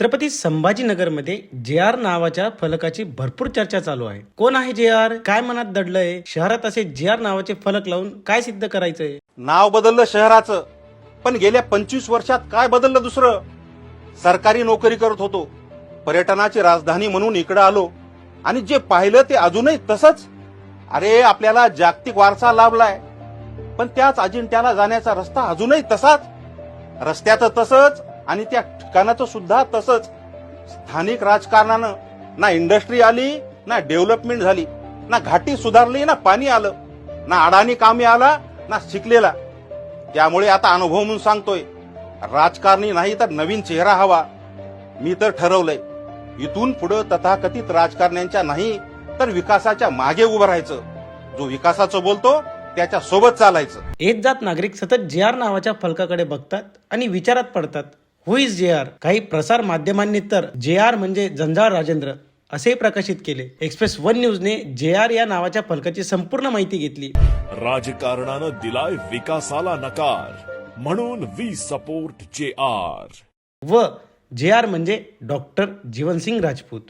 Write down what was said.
छत्रपती संभाजीनगरमध्ये जे आर नावाच्या फलकाची भरपूर चर्चा चालू आहे. कोण आहे जे आर? काय मनात दडलंय? शहरात असे जे आर नावाचे फलक लावून काय सिद्ध करायचंय? नाव बदललं शहराचं पण गेल्या पंचवीस वर्षात काय बदललं दुसरं? सरकारी नोकरी करत होतो. पर्यटनाची राजधानी म्हणून इकडं आलो. आणि जे पाहिलं ते अजूनही तसंच. अरे आपल्याला जागतिक वारसा लाभलाय. पण त्याच अजिंठ्याला जाण्याचा रस्ता अजूनही तसाच. रस्त्याचं तसंच आणि त्या ठिकाणाचं सुद्धा तसंच स्थानिक राजकारणानं ना इंडस्ट्री आली ना डेव्हलपमेंट झाली ना घाटी सुधारली ना पाणी आलं ना अडाणी कामी आला ना शिकलेला. त्यामुळे आता अनुभव म्हणून सांगतोय राजकारणी नाही तर नवीन चेहरा हवा. मी तर ठरवलंय इथून पुढे तथाकथित राजकारण्यांच्या नाही तर विकासाच्या मागे उभं राहायचं. जो विकासाचं बोलतो त्याच्या सोबत चालायचं. एक जात नागरिक सतत जे आर नावाच्या फलकाकडे बघतात आणि विचारात पडतात हु इज जे आर काही प्रसार माध्यमांनी तर जे आर म्हणजे जंजाळ राजेंद्र असे प्रकाशित केले. एक्सप्रेस वन न्यूजने जे आर या नावाच्या फलकाची संपूर्ण माहिती घेतली. राजकारणानं दिलाय विकासाला नकार. म्हणून वी सपोर्ट जे आर व जे आर म्हणजे डॉक्टर जीवनसिंग राजपूत.